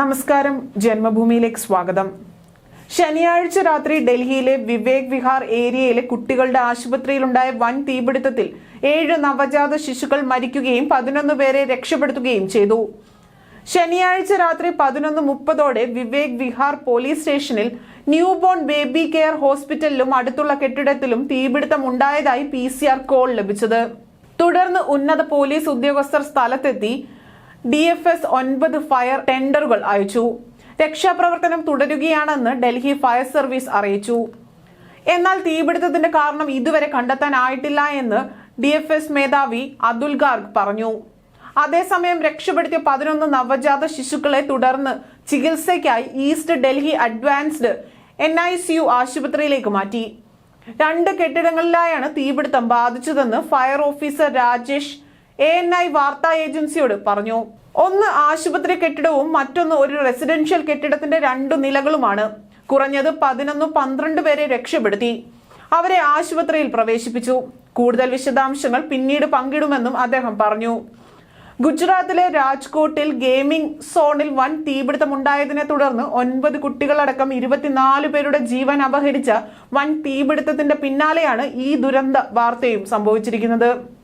നമസ്കാരം. ജന്മഭൂമിയിലേക്ക് സ്വാഗതം. ശനിയാഴ്ച രാത്രി ഡൽഹിയിലെ വിവേക് വിഹാർ ഏരിയയിലെ കുട്ടികളുടെ ആശുപത്രിയിലുണ്ടായ വൻ തീപിടുത്തത്തിൽ ഏഴ് നവജാത ശിശുക്കൾ മരിക്കുകയും പതിനൊന്ന് പേരെ രക്ഷപ്പെടുത്തുകയും ചെയ്തു. ശനിയാഴ്ച രാത്രി പതിനൊന്ന് മുപ്പതോടെ വിവേക് വിഹാർ പോലീസ് സ്റ്റേഷനിൽ ന്യൂബോൺ ബേബി കെയർ ഹോസ്പിറ്റലിലും അടുത്തുള്ള കെട്ടിടത്തിലും തീപിടുത്തം ഉണ്ടായതായി പി കോൾ ലഭിച്ചത്. തുടർന്ന് ഉന്നത പോലീസ് ഉദ്യോഗസ്ഥർ സ്ഥലത്തെത്തി ഡി എഫ് എസ് ഒൻപത് ഫയർ ടെൻഡറുകൾ അയച്ചു. രക്ഷാപ്രവർത്തനം തുടരുകയാണെന്ന് ഡൽഹി ഫയർ സർവീസ് അറിയിച്ചു. എന്നാൽ തീപിടുത്തത്തിന്റെ കാരണം ഇതുവരെ കണ്ടെത്താനായിട്ടില്ല എന്ന് ഡി എഫ് എസ് മേധാവി അതുൽ ഗാർഗ് പറഞ്ഞു. അതേസമയം രക്ഷപ്പെടുത്തിയ പതിനൊന്ന് നവജാത ശിശുക്കളെ തുടർന്ന് ചികിത്സയ്ക്കായി east Delhi advanced N I C U ആശുപത്രിയിലേക്ക് മാറ്റി. രണ്ട് കെട്ടിടങ്ങളിലായാണ് തീപിടുത്തം ബാധിച്ചതെന്ന് fire officer Rajesh A N I വാർത്താ ഏജൻസിയോട് പറഞ്ഞു ഒന്ന് ആശുപത്രി കെട്ടിടവും മറ്റൊന്ന് ഒരു റെസിഡൻഷ്യൽ കെട്ടിടത്തിന്റെ രണ്ടു നിലകളുമാണ്. കുറഞ്ഞത് പതിനൊന്ന് പന്ത്രണ്ട് പേരെ രക്ഷപ്പെടുത്തി. അവരെ ആശുപത്രിയിൽ പ്രവേശിപ്പിച്ചു. കൂടുതൽ വിശദാംശങ്ങൾ പിന്നീട് പങ്കിടുമെന്നും അദ്ദേഹം പറഞ്ഞു. ഗുജറാത്തിലെ രാജ്കോട്ടിൽ ഗെയിമിംഗ് സോണിൽ വൻ തീപിടുത്തമുണ്ടായതിനെ തുടർന്ന് ഒൻപത് കുട്ടികളടക്കം ഇരുപത്തിനാല് പേരുടെ ജീവൻ അപഹരിച്ച വൻ തീപിടുത്തത്തിന്റെ പിന്നാലെയാണ് ഈ ദുരന്ത വാർത്തയും സംഭവിച്ചിരിക്കുന്നത്.